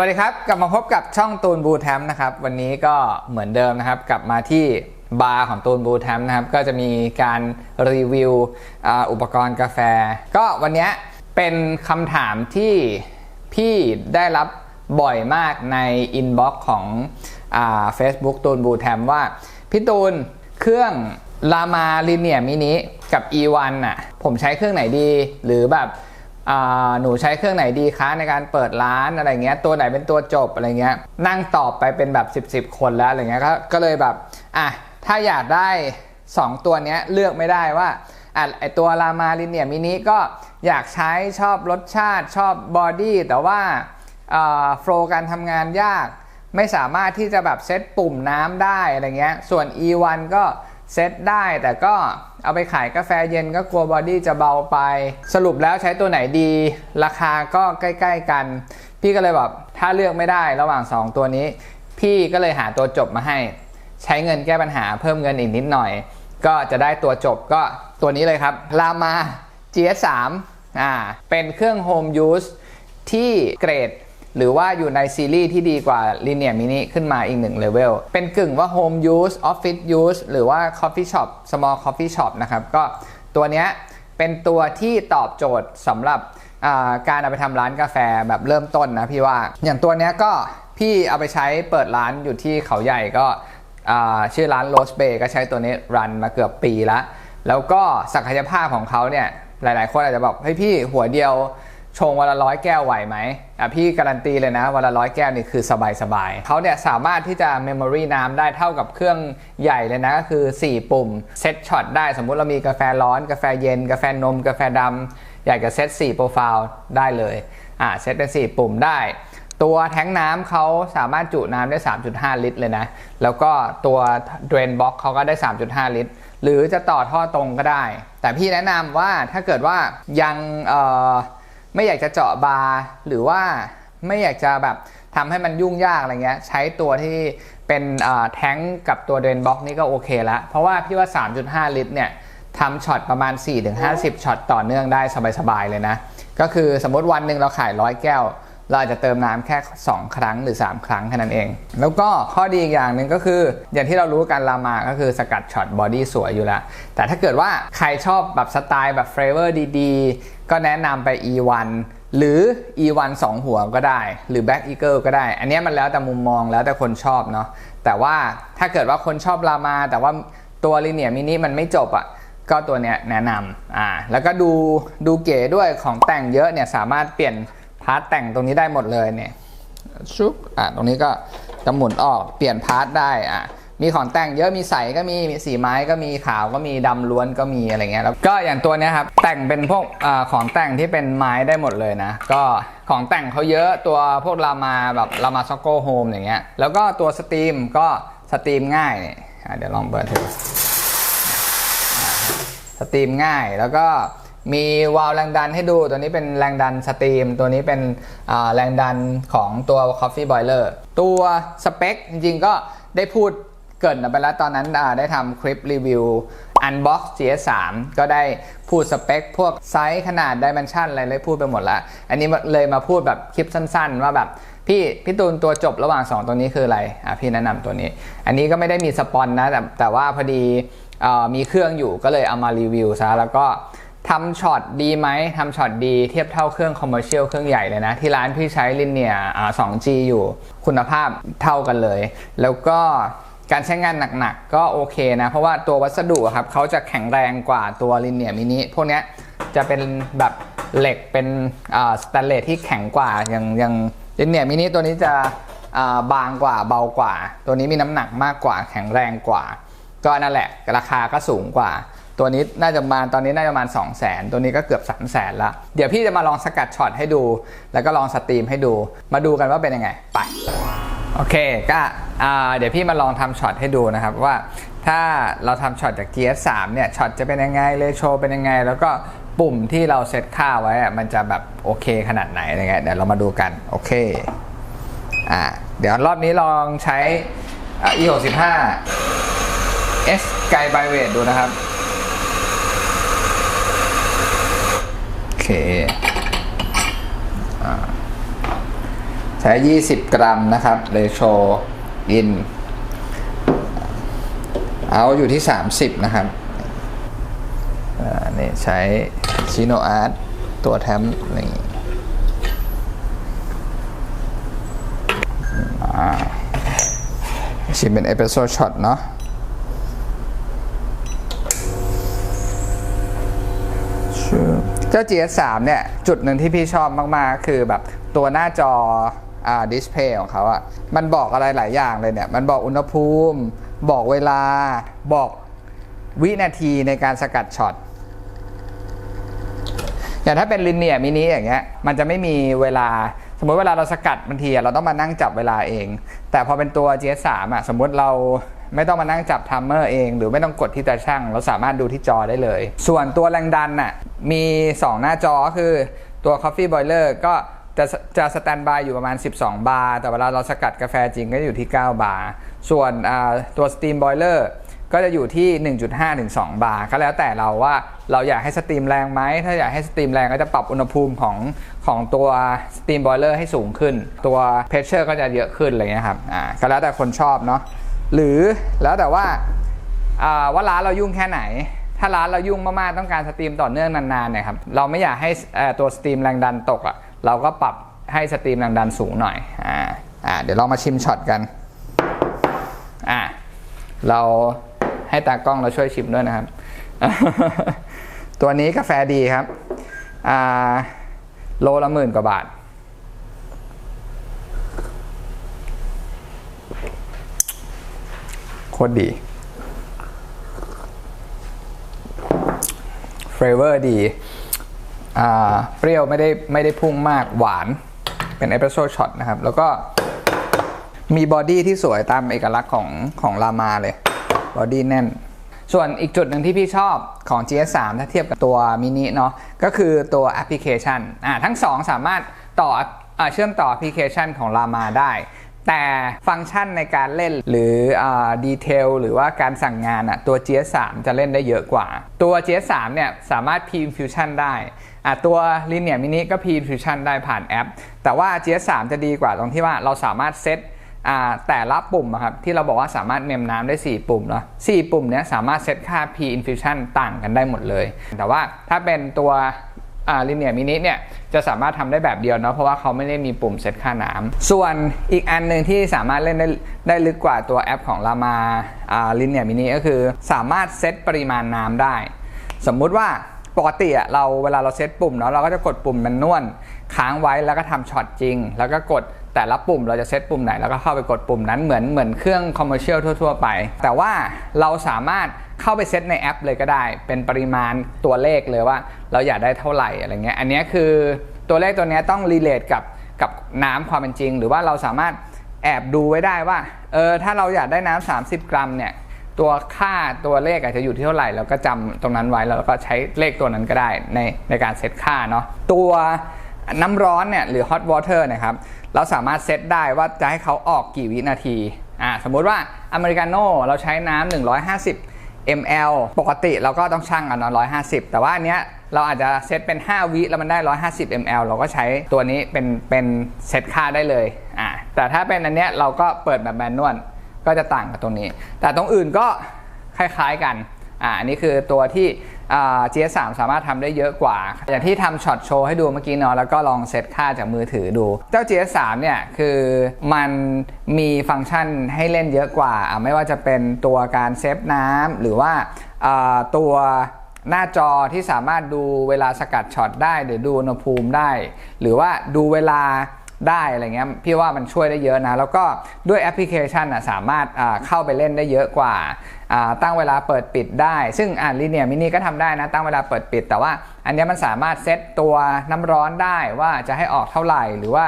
วัสดีครับ กลับมาพบกับช่องตูนบูแทมนะครับ วันนี้ก็เหมือนเดิมนะครับ กลับมาที่บาร์ของตูนบูแทมนะครับ ก็จะมีการรีวิวอุปกรณ์กาแฟ ก็วันนี้เป็นคำถามที่พี่ได้รับบ่อยมากในอินบ็อกซ์ของเฟซบุ๊กตูนบูแทมว่า พี่ตูนเครื่องลามาลิเนียมินิกับ E1 น่ะผมใช้เครื่องไหนดีหรือแบบ หนูใช้เครื่องไหนดีคะในการเปิดร้านอะไรเงี้ยตัวไหนเป็นตัวจบอะไรเงี้ยนั่งตอบไปเป็นแบบ 10บสคนแล้วอะไรเงี้ยก็ก็เลยแบบอะถ้าอยากได้ 2 ตัวเนี้ยเลือกไม่ได้ว่าอะไอตัวรามาลินเนียมินิก็อยากใช้ชอบรสชาติชอบบอดี้แต่ว่าโฟล์การทำงานยาก ไม่สามารถที่จะแบบเซตปุ่มน้ำได้อะไรเงี้ยส่วน E1 ก็ เซตได้แต่ก็เอาไปขายกาแฟเย็นก็กลัวบอดี้จะเบาไป สรุปแล้วใช้ตัวไหนดี ราคาก็ใกล้ ๆ กัน พี่ก็เลยแบบถ้าเลือกไม่ได้ระหว่าง 2 ตัวนี้ พี่ก็เลยหาตัวจบมาให้ ใช้เงินแก้ปัญหาเพิ่มเงินอีกนิดหน่อย ก็จะได้ตัวจบก็ตัวนี้เลยครับ Lama GS3 อ่าเป็นเครื่อง Home Use ที่เกรด หรือว่าอยู่ในซีรีส์ที่ดีกว่า Linear Mini ขึ้นมาอีกหนึ่งเลเวลเป็นกึ่งว่า Home Use Office Use หรือว่า Coffee Shop Small Coffee Shop นะครับ ก็ตัวเนี้ยเป็นตัวที่ตอบโจทย์สำหรับการเอาไปทำร้านกาแฟแบบเริ่มต้นนะพี่ว่า อย่างตัวเนี้ยก็พี่เอาไปใช้เปิดร้านอยู่ที่เขาใหญ่ก็ชื่อร้าน Rose Bay ก็ใช้ตัวนี้รันมาเกือบปีแล้วแล้วก็ศักยภาพของเขาเนี่ยหลาย ๆ คนอาจจะบอกเฮ้ยพี่หัวเดียว ชงวันละร้อยแก้วไหวไหมอะพี่การันตีเลยนะวันละร้อยแก้วนี่คือสบายๆเขาเนี่ยสามารถที่จะเมมโมรีน้ำได้เท่ากับเครื่องใหญ่เลยนะก็คือ 4 ปุ่มเซตช็อตได้สมมุติเรามีกาแฟร้อน กาแฟเย็น กาแฟนม กาแฟดำอยากจะเซต4โปรไฟล์ได้เลยอะเซตเป็น 4 ปุ่มได้ ตัวแท้งน้ำเขาสามารถจุน้ำได้ 3.5 ลิตรเลยนะ แล้วก็ตัวเดรนบ็อกเขาก็ได้ 3.5 ลิตรหรือจะต่อท่อตรงก็ได้ แต่พี่แนะนำว่าถ้าเกิดว่ายังเอ่อ ไม่อยากจะเจาะบาร์หรือว่าไม่อยากจะแบบทำให้มันยุ่งยากอะไรเงี้ยใช้ตัวที่เป็นแท้งกับตัวเดนบ็อกนี่ก็โอเคแล้วเพราะว่าพี่ว่า 3.5 ลิตรเนี่ยทำช็อตประมาณ 4-50 ช็อตต่อเนื่องได้สบายๆเลยนะ ก็คือสมมติวันหนึ่งเราขาย 100 แก้ว เราอาจจะเติมน้ำแค่ 2 ครั้งหรือ 3 ครั้งแค่นั้นเอง แล้วก็ข้อดีอีกอย่างหนึ่งก็คือ อย่างที่เรารู้กันรามาก็คือสกัดช็อตบอดี้สวยอยู่แล้ว แต่ถ้าเกิดว่าใครชอบแบบสไตล์แบบเฟรเวอร์ดีๆ ก็แนะนำไป E1 หรือ E1 2 หัวก็ได้ หรือ Black Eagle ก็ได้ อันนี้มันแล้วแต่มุมมองแล้วแต่คนชอบเนาะแต่ว่าถ้าเกิดว่าคนชอบรามา แต่ว่าตัวลิเนียมินิมันไม่จบอะ่ะก็ตัวเนี้ยแนะนำอ่าแล้วก็ดูดูเก๋ด้วยของแต่งเยอะเนี่ยสามารถเปลี่ยน พาร์ทแต่งตรงนี้ได้หมดเลยเนี่ยชุบอะตรงนี้ก็จะหมุนออกเปลี่ยนพาร์ทได้อะมีของแต่งเยอะมีใสก็มีมีสีไม้ก็มีขาวก็มีดำล้วนก็มีอะไรเงี้ยแล้วก็อย่างตัวเนี้ยครับแต่งเป็นพวกอาของแต่งที่เป็นไม้ได้หมดเลยนะ ก็ของแต่งเขาเยอะตัวพวกรามาแบบรามาซ็อกโกโฮมอย่างเงี้ยแล้วก็ตัวสตรีมก็สตรีมง่ายเนี่ยอะเดี๋ยวลองเปิดดูสตรีมง่ายแล้วก็ มีวาล์วแรงดันให้ดู ตัวนี้เป็นแรงดันสตรีม ตัวนี้เป็นแรงดันของตัว Coffee Boiler ตัวสเปคจริงๆก็ได้พูดเกินไปแล้วตอนนั้นได้ทำคลิปรีวิว Unbox GS3 ก็ได้พูดสเปค พวกไซส์ขนาดดิเมนชันอะไรเลยพูดไปหมดล้วอันนี้เลยมาพูดแบบคลิปสั้นๆ ว่าแบบพี่พี่ตูนตัวจบระหว่าง 2 ตัวนี้คืออะไรอะพี่แนะนำตัวนี้ อันนี้ก็ไม่ได้มีสปอนนะแต่แต่ว่าพอดีออมีเครื่องอยู่ก็เลยเอามารีวิวซะแล้วก็ ทำช็อตดีไหมทำช็อตดีเทียบเท่าเครื่องคอมเมอร์เชียลเครื่องใหญ่เลยนะ ที่ร้านพี่ใช้ลินเนียอ่า 2G อยู่คุณภาพเท่ากันเลย แล้วก็การใช้งานหนักๆ ก็โอเคนะ เพราะว่าตัววัสดุครับเขาจะแข็งแรงกว่าตัวลินเนียมินิพวกนี้จะเป็นแบบเหล็กเป็นสแตนเลสที่แข็งกว่าอย่างอย่างลินเนียมินิตัวนี้จะาบางกว่าเบากว่า ตัวนี้มีน้ำหนักมากกว่าแข็งแรงกว่า ก็นั่นแหละราคาก็สูงกว่า ตัวนี้น่าจะมาตอนนี้น่าจะประมาณ 2 0 0แสนตัวนี้ก็เกือบ 3 0 0แสนละเดี๋ยวพี่จะมาลองสกัดช็อตให้ดู แล้วก็ลองสตรีมให้ดู มาดูกันว่าเป็นยังไง ไป โอเคก็เดี๋ยวพี่มาลองทำช็อตให้ดูนะครับว่าถ้าเราทำช็อตจาก GS3 เนี่ยช็อตจะเป็นยังไงเลโชเป็นยังไง แล้วก็ปุ่มที่เราเซตค่าไว้มันจะแบบโอเคขนาดไหนอะไรเงี้ยเดี๋ยวเรามาดูกันโอเคอ่าเดี๋ยวรอบนี้ลองใช้ E65 S ไกลไบเวทดูนะครับ โอ เคใช้ 20 กรัมนะครับเรโชอินเอาอยู่ที่ 30 นะครับอ่านี่ใช้ชิโนอาร์ตตัวแทมนี่อ่าชิมเป็นเอสเปรสโซช็อตเนาะ เจ้า GS3 เนี่ย จุดหนึ่งที่พี่ชอบมากๆ คือแบบตัวหน้าจออ่าดิสเพย์ของเขาอะมันบอกอะไรหลายอย่างเลยเนี่ย มันบอกอุณหภูมิ บอกเวลา บอกวินาทีในการสกัดช็อตอย่างถ้าเป็นลินเนียมินิอย่างเงี้ยมันจะไม่มีเวลาสมมติเวลาเราสกัดบางทีเราต้องมานั่งจับเวลาเอง แต่พอเป็นตัว GS3 อะสมมติเราไม่ต้องมานั่งจับทัมเมอร์เอง หรือไม่ต้องกดที่ตาช่าง เราสามารถดูที่จอได้เลย ส่วนตัวแรงดันน่ะ มี 2 หน้าจอคือตัว Coffee Boiler ก็จะจะสแตนบายอยู่ประมาณ 12 บาร์ แต่เวลาเราสกัดกาแฟจริงก็อยู่ที่ 9 บาร์ ส่วนตัว Steam Boiler ก็จะอยู่ที่ 1.5ถึง2บาร์ ก็แล้วแต่เราว่าเราอยากให้สตรีมแรงไหม ถ้าอยากให้สตรีมแรงก็จะปรับอุณหภูมิของของตัวสตรีมบอยเลอร์ให้สูงขึ้น ตัวเพชเชอร์ก็จะเยอะขึ้นอะไรเงี้ยครับ อ่า ก็แล้วแต่คนชอบเนาะ หรือแล้วแต่ว่าอ่าว่าร้านเรายุ่งแค่ไหน ถ้าร้านเรายุ่งมากๆต้องการสตรีมต่อเนื่องนานๆเนี่ยครับเราไม่อยากให้ตัวสตรีมแรงดันตกอะ่ะเราก็ปรับให้สตรีมแรงดันสูงหน่อยอ่าอ่าเดี๋ยวเรามาชิมช็อตกันอ่าเราให้ตากล้องเราช่วยชิมด้วยนะครับ ตัวนี้กาแฟดีครับอ่าโลละหมื่นกว่าบาท โคตรดี เฟรเวอร์ดีเปรี้ยวไม่ได้ไม่ได้พุ่งมากหวานเป็นเอสเปรสโซ่ช็อตนะครับ แล้วก็มีบอดี้ที่สวยตามเอกลักษณ์ของของลามาเลยบอดี้แน่น ส่วนอีกจุดหนึ่งที่พี่ชอบของ GS3 ถ้าเทียบกับตัวมินิเนาะก็คือตัวแอปพลิเคชันอ่าทั้งสองสามารถต่ออเชื่อมต่อแอปพลิเคชันของลามาได้ แต่ฟังก์ชันในการเล่นหรือดีเทลหรือว่าการสั่งงานอะตัว GS3 จะเล่นได้เยอะกว่า ตัว GS3 เนี่ยสามารถ P-Infusion ได้ตัว Linear Mini ก็ P-Infusion ได้ผ่านแอป แต่ว่า GS3 จะดีกว่าตรงที่ว่าเราสามารถเซตแต่ละปุ่มอะครับที่เราบอกว่าสามารถเมมน้ำได้ 4 ปุ่มเนาะ4ปุ่มเนี้ยสามารถเซตค่า P infusion ต่างกันได้หมดเลย แต่ว่าถ้าเป็นตัว อ่า Linear Mini เนี่ยจะสามารถทำได้แบบเดียวเนาะเพราะว่าเขาไม่ได้มีปุ่มเซตค่าน้ำส่วนอีกอันหนึ่งที่สามารถเล่นได้ได้ลึกกว่าตัวแอปของ Lama อ่า Linear Mini ก็คือสามารถเซตปริมาณน้ำได้ สมมุติว่าปกติอะเราเวลาเราเซตปุ่มเนาะเราก็จะกดปุ่มแมนนวลค้างไว้แล้วก็ทำช็อตจริง แล้วก็กดแต่ละปุ่มเราจะเซตปุ่มไหนแล้วก็เข้าไปกดปุ่มนั้นเหมือนเหมือนเครื่องคอมเมอร์เชียลทั่ว ๆ ไป แต่ว่าเราสามารถ เข้าไปเซตในแอปเลยก็ได้ เป็นปริมาณตัวเลขเลยว่า เราอยากได้เท่าไหร่อะไรเงี้ยอันเนี้ยคือตัวเลขตัวเนี้ยต้องรีเลทกับกับน้ำความเป็นจริง หรือว่าเราสามารถแอบดูไว้ได้ว่าเออถ้าเราอยากได้น้ำ30 กรัมเนี่ยตัวค่าตัวเลขอาจจะอยู่ที่เท่าไหร่เราก็จำตรงนั้นไว้แล้วก็ใช้เลขตัวนั้นก็ได้ในในการเซตค่าเนาะตัวน้ำร้อนเนี่ยหรือ hot water เนะครับเราสามารถเซตได้ว่าจะให้เขาออกกี่วินาทีอ่าสมมุติว่าอเมริกาโน่เราใช้น้ำ150 ml ปกติเราก็ต้องชั่งเอะเนาะ150 แต่ว่าอันเนี้ยเราอาจจะเซตเป็น 5 วิแล้วมันได้ 150 ml เราก็ใช้ตัวนี้เป็นเป็นเซตค่าได้เลยอ่าแต่ถ้าเป็นอันเนี้ยเราก็เปิดแบบแมนนวลก็จะต่างกับตรงนี้ แต่ตรงอื่นก็คล้ายๆกันอ่าอันนี้คือตัวที่ อ่า GS3 สามารถทำได้เยอะกว่า อย่างที่ทำช็อตโชว์ให้ดูเมื่อกี้เนาะแล้วก็ลองเซตค่าจากมือถือดู เจ้า GS3 เนี่ยคือมันมีฟังก์ชันให้เล่นเยอะกว่า ไม่ว่าจะเป็นตัวการเซฟน้ำหรือว่าอ่าตัวหน้าจอที่สามารถดูเวลาสกัดช็อตได้ หรือดูอุณหภูมิได้ หรือว่าดูเวลา ได้อะไรเงี้ยพี่ว่ามันช่วยได้เยอะนะ แล้วก็ด้วยแอปพลิเคชันอะสามารถเข้าไปเล่นได้เยอะกว่า ตั้งเวลาเปิดปิดได้ ซึ่งอ่าลีเนียมินิก็ทำได้นะ ตั้งเวลาเปิดปิด แต่ว่าอันนี้มันสามารถเซตตัวน้ำร้อนได้ว่าจะให้ออกเท่าไหร่หรือว่า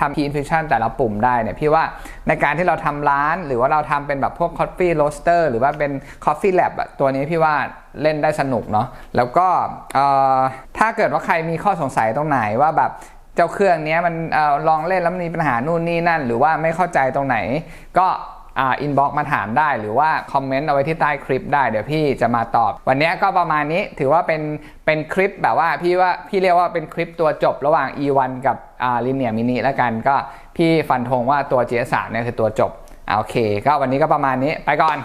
ทำ key infusion แต่ละปุ่มได้เนี่ยพี่ว่าในการที่เราทำร้าน หรือว่าเราทำเป็นแบบพวก coffee roaster หรือว่าเป็น coffee lab ตัวนี้พี่ว่าเล่นได้สนุกเนาะแล้วก็ถ้าเกิดว่าใครมีข้อสงสัยตรงไหนว่าแบบ เจ้าเครื่องนี้มันอลองเล่นแล้วมันมีปัญหานู่นนี่นั่น หรือว่าไม่เข้าใจตรงไหน ก็อ่าอินบ็อกมาถามได้หรือว่าคอมเมนต์เอาไว้ที่ใต้คลิปได้เดี๋ยวพี่จะมาตอบ วันนี้ก็ประมาณนี้ถือว่าเป็นเป็นคลิปแบบว่าพี่ว่าพี่เรียกว่าเป็นคลิปตัวจบระหว่าง E1 กับอ่า Linear Mini แล้วกันก็พี่ฟันธงว่าตัว GS3 เนี่ยคือตัวจบโอเค ก็วันนี้ก็ประมาณนี้ไปก่อน